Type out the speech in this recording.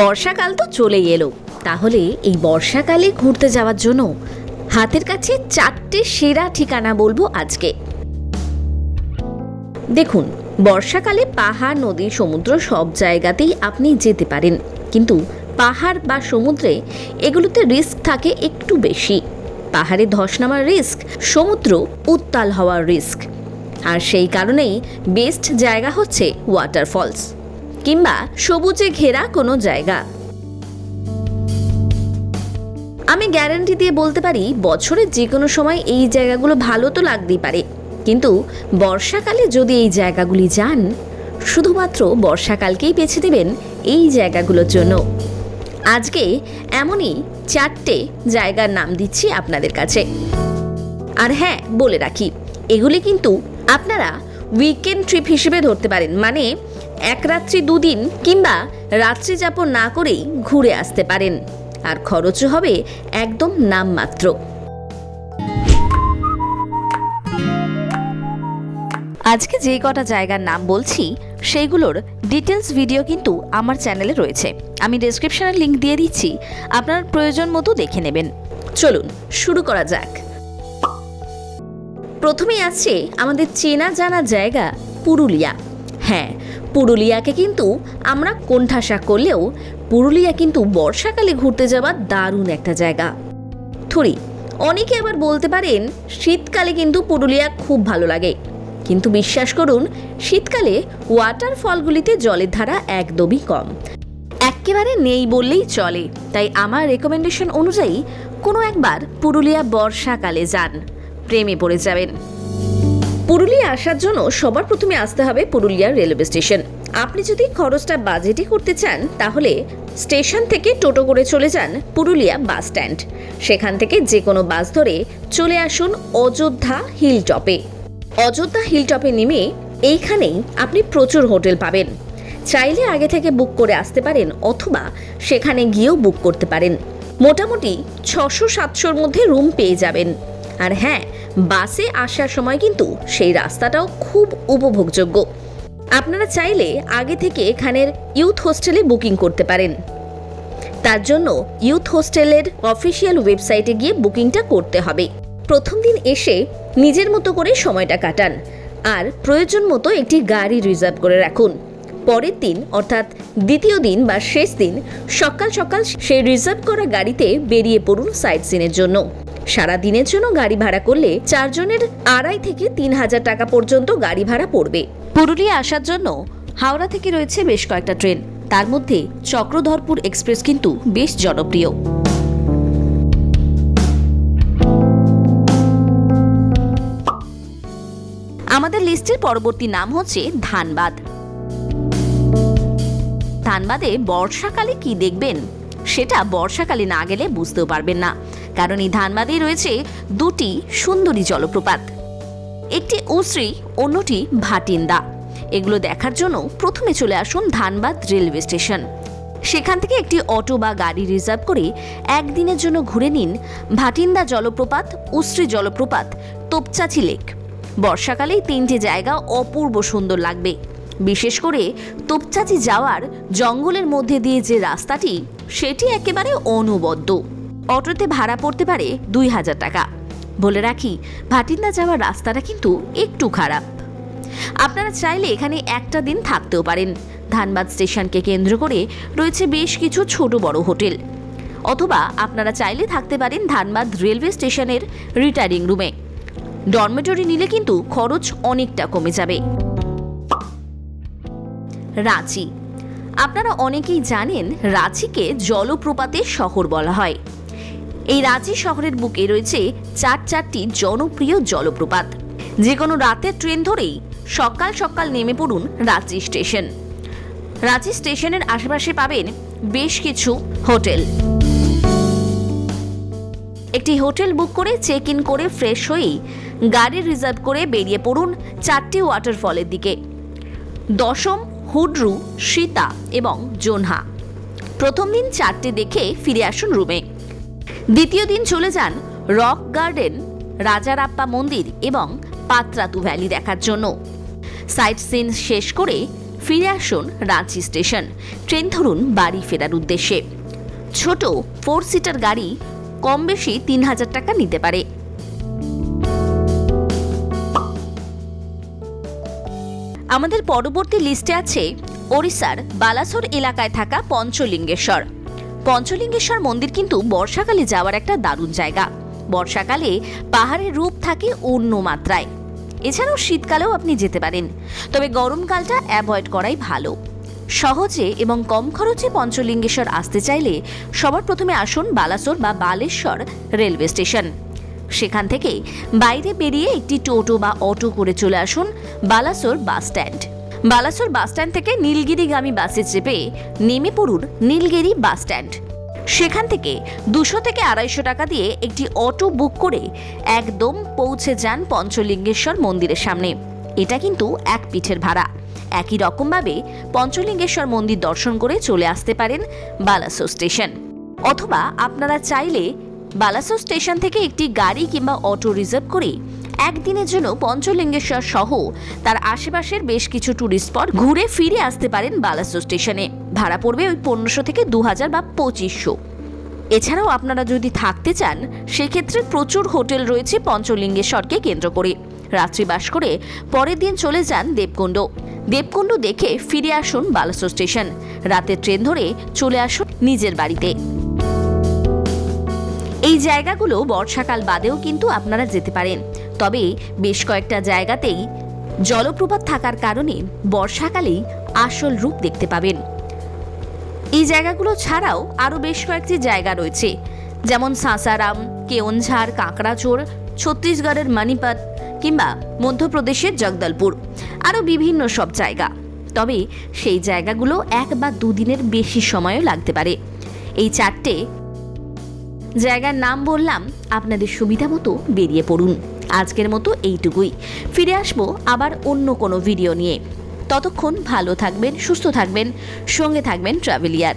বর্ষাকাল তো চলেই এলো। তাহলে এই বর্ষাকালে ঘুরতে যাওয়ার জন্য হাতের কাছে চারটে সেরা ঠিকানা বলব আজকে। দেখুন, বর্ষাকালে পাহাড়, নদী, সমুদ্র সব জায়গাতেই আপনি যেতে পারেন। কিন্তু পাহাড় বা সমুদ্রে এগুলোতে রিস্ক থাকে একটু বেশি। পাহাড়ে ধস নামার রিস্ক সমুদ্র উত্তাল হওয়ার রিস্ক আর সেই কারণেই বেস্ট জায়গা হচ্ছে ওয়াটারফলস কিংবা সবুজে ঘেরা কোনো জায়গা। আমি গ্যারান্টি দিয়ে বলতে পারি, বছরের যে কোনো সময় এই জায়গাগুলো ভালো তো লাগতেই পারে। কিন্তু বর্ষাকালে যদি এই জায়গাগুলি যান, শুধুমাত্র বর্ষাকালকেই বেছে দেবেন এই জায়গাগুলোর জন্য। আজকে এমনই চারটে জায়গার নাম দিচ্ছি আপনাদের কাছে। আর হ্যাঁ বলে রাখি, এগুলি কিন্তু আপনারা উইকেন্ড ট্রিপ হিসেবে ধরতে পারেন। মানে এক রাত্রি দুদিন কিংবা রাত্রি যাপন না করেই ঘুরে আসতে পারেন। আর খরচও হবে একদম নামমাত্র। আজকে যে কটা জায়গার নাম বলছি, সেইগুলোর ডিটেলস ভিডিও কিন্তু আমার চ্যানেলে রয়েছে। আমি ডেসক্রিপশনের লিংক দিয়ে দিচ্ছি, আপনার প্রয়োজন মতো দেখে নেবেন। চলুন, শুরু করা যাক। প্রথমেই আছে আমাদের চেনা জানা জায়গা পুরুলিয়া। হ্যাঁ পুরুলিয়াকে কিন্তু আমরা কোণঠাসা করলেও পুরুলিয়া কিন্তু বর্ষাকালে ঘুরতে যাওয়ার দারুণ একটা জায়গা। থুরি, অনেকে আবার বলতে পারেন শীতকালে কিন্তু পুরুলিয়া খুব ভালো লাগে। কিন্তু বিশ্বাস করুন, শীতকালে ওয়াটারফলগুলিতে জলের ধারা একদমই কম। একেবারে নেই বললেই চলে। তাই আমার রেকমেন্ডেশন অনুযায়ী কোনো একবার পুরুলিয়া বর্ষাকালে যান। প্রেমে পড়ে যাবেন। পুরুলিয়া আসার জন্য সবার প্রথমে আসতে হবে পুরুলিয়ার রেলওয়ে স্টেশন। আপনি যদি খরচটা বাজেটই করতে চান, তাহলে স্টেশন থেকে টোটো করে চলে যান পুরুলিয়া বাস স্ট্যান্ড। সেখান থেকে যে কোনো বাস ধরে চলে আসুন অযোধ্যা হিল টপে অযোধ্যা হিল টপে নেমে এইখানেই আপনি প্রচুর হোটেল পাবেন। চাইলে আগে থেকে বুক করে আসতে পারেন অথবা সেখানে গিয়েও বুক করতে পারেন। মোটামুটি ছশো সাতশোর মধ্যে রুম পেয়ে যাবেন। আর হ্যাঁ বাসে আসার সময় কিন্তু সেই রাস্তাটাও খুব উপভোগযোগ্য। আপনারা চাইলে আগে থেকে এখানের ইউথ হোস্টেলে বুকিং করতে পারেন। তার জন্য ইউথ হোস্টেলের অফিসিয়াল ওয়েবসাইটে গিয়ে বুকিংটা করতে হবে। প্রথম দিন এসে নিজের মতো করে সময়টা কাটান আর প্রয়োজন মতো একটি গাড়ি রিজার্ভ করে রাখুন। পরের দিন, অর্থাৎ দ্বিতীয় দিন বা শেষ দিন সকাল সকাল সেই রিজার্ভ করা গাড়িতে বেরিয়ে পড়ুন সাইট সিনের জন্য। সারা দিনের জন্য গাড়ি ভাড়া করলে চারজনের আড়াই থেকে তিন হাজার টাকা পর্যন্ত গাড়ি ভাড়া পড়বে। পুরুলিয়া আসার জন্য হাওড়া থেকে রয়েছে বেশ কয়েকটা ট্রেন। তার মধ্যে চক্রধরপুর এক্সপ্রেস কিন্তু বেশ জনপ্রিয়। আমাদের লিস্টের পরবর্তী নাম হচ্ছে ধানবাদ। ধানবাদে বর্ষাকালে কি দেখবেন? সেটা বর্ষাকালে না গেলে বুঝতেও পারবেন না। কারণ এই ধানবাদেই রয়েছে দুটি সুন্দরী জলপ্রপাত। একটি উশ্রী, অন্যটি ভাটিন্দা। এগুলো দেখার জন্য প্রথমে চলে আসুন ধানবাদ রেলওয়ে স্টেশন। সেখান থেকে একটি অটো বা গাড়ি রিজার্ভ করে একদিনের জন্য ঘুরে নিন ভাটিন্দা জলপ্রপাত, উশ্রী জলপ্রপাত, তোপচাচি লেক। বর্ষাকালেই তিনটে জায়গা অপূর্ব সুন্দর লাগবে। বিশেষ করে তোপচাচি যাওয়ার জঙ্গলের মধ্যে দিয়ে যে রাস্তাটি সেটি একেবারে অনুবদ্ধ অটোতে ভাড়া পড়তে পারে দুই হাজার টাকা। বলে রাখি ভাটিন্দা যাওয়ার রাস্তাটা কিন্তু একটু খারাপ। আপনারা চাইলে এখানে একটা দিন থাকতেও পারেন। ধানবাদ স্টেশনকে কেন্দ্র করে রয়েছে বেশ কিছু ছোট বড় হোটেল। অথবা আপনারা চাইলে থাকতে পারেন ধানবাদ রেলওয়ে স্টেশনের রিটায়ারিং রুমে। ডরমেটরি নিলে কিন্তু খরচ অনেকটা কমে যাবে। রাঁচি। আপনারা অনেকেই জানেন রাঁচিকে জলপ্রপাতের শহর বলা হয়। এই রাঁচি শহরের বুকে রয়েছে চার চারটি জনপ্রিয় জলপ্রপাত। যে কোনো রাতের ট্রেন ধরেই সকাল সকাল নেমে পড়ুন রাঁচি স্টেশন। রাঁচি স্টেশনের আশেপাশে পাবেন বেশ কিছু হোটেল। একটি হোটেল বুক করে চেক ইন করে ফ্রেশ হয়েই গাড়ি রিজার্ভ করে বেরিয়ে পড়ুন চারটি ওয়াটারফলের দিকে। দশম হুডরু, সীতা এবং জোনহা। প্রথম দিন চারটে দেখে ফিরে আসুন রুমে। দ্বিতীয় দিন চলে যান রক গার্ডেন রাজারাপ্পা মন্দির এবং পাত্রাতু ভ্যালি দেখার জন্য। সাইট সিন শেষ করে ফিরে আসুন রাঁচি স্টেশন। ট্রেন ধরুন বাড়ি ফেরার উদ্দেশ্যে। ছোট ফোর সিটার গাড়ি কম বেশি তিন হাজার টাকা নিতে পারে। আমাদের পরবর্তী লিস্টে আছে ওড়িশার বালাসোর এলাকায় থাকা পঞ্চলিঙ্গেশ্বর। পঞ্চলিঙ্গেশ্বর মন্দির কিন্তু বর্ষাকালে যাওয়ার একটা দারুণ জায়গা। বর্ষাকালে পাহাড়ের রূপ থাকে অন্য মাত্রায়। এছাড়াও শীতকালেও আপনি যেতে পারেন। তবে গরমকালটা অ্যাভয়েড করাই ভালো। সহজে এবং কম খরচে পঞ্চলিঙ্গেশ্বর আসতে চাইলে সবার প্রথমে আসুন বালাসোর বা বালেশ্বর রেলওয়ে স্টেশন। সেখান থেকে বাইরে বেরিয়ে একটি টোটো বা অটো করে চলে আসুন Balasore bus stand. Balasore bus stand থেকে নীলগিরিগামী বাসে চেপে নেমে পড়ুন নীলগিরি বাস স্ট্যান্ড। সেখান থেকে দুশো থেকে আড়াইশো টাকা দিয়ে একটি অটো বুক করে একদম পৌঁছে যান পঞ্চলিঙ্গেশ্বর মন্দিরের সামনে। এটা কিন্তু এক পিঠের ভাড়া। একই রকমভাবে পঞ্চলিঙ্গেশ্বর মন্দির দর্শন করে চলে আসতে পারেন বালাসো স্টেশন। অথবা আপনারা চাইলে বালাসো স্টেশন থেকে একটি গাড়ি কিংবা অটো রিজার্ভ করে একদিনের জন্য পঞ্চলিঙ্গেশ্বর সহ তার আশেপাশের বেশ কিছু ট্যুরিস্ট স্পট ঘুরে ফিরে আসতে পারেন বালাসো স্টেশনে। ভাড়া পড়বে ওই পনেরোশো থেকে দু হাজার বা পঁচিশশো। এছাড়াও আপনারা যদি থাকতে চান, সেক্ষেত্রে প্রচুর হোটেল রয়েছে পঞ্চলিঙ্গেশ্বরকে কেন্দ্র করে। রাত্রিবাস করে পরের দিন চলে যান দেবকুণ্ড। দেবকুণ্ড দেখে ফিরে আসুন বালাসো স্টেশন। রাতের ট্রেন ধরে চলে আসুন নিজের বাড়িতে। এই জায়গাগুলো বর্ষাকাল বাদেও কিন্তু আপনারা যেতে পারেন। তবে বেশ কয়েকটা জায়গাতেই জলপ্রপাত থাকার কারণে বর্ষাকালেই আসল রূপ দেখতে পাবেন। এই জায়গাগুলো ছাড়াও আরও বেশ কয়েকটি জায়গা রয়েছে, যেমন সাসারাম, কেওনঝাড়, কাঁকড়াচোর, ছত্তিশগড়ের মানিপাত কিংবা মধ্যপ্রদেশের জগদলপুর। আরও বিভিন্ন সব জায়গা। তবে সেই জায়গাগুলো এক বা দুদিনের বেশি সময়ও লাগতে পারে। এই চারটে জায়গার নাম বললাম, আপনাদের সুবিধা মতো বেরিয়ে পড়ুন। আজকের মতো এইটুকুই। ফিরে আসব আবার অন্য কোনো ভিডিও নিয়ে। ততক্ষণ ভালো থাকবেন, সুস্থ থাকবেন, সঙ্গে থাকবেন ট্রাভেলিয়ার।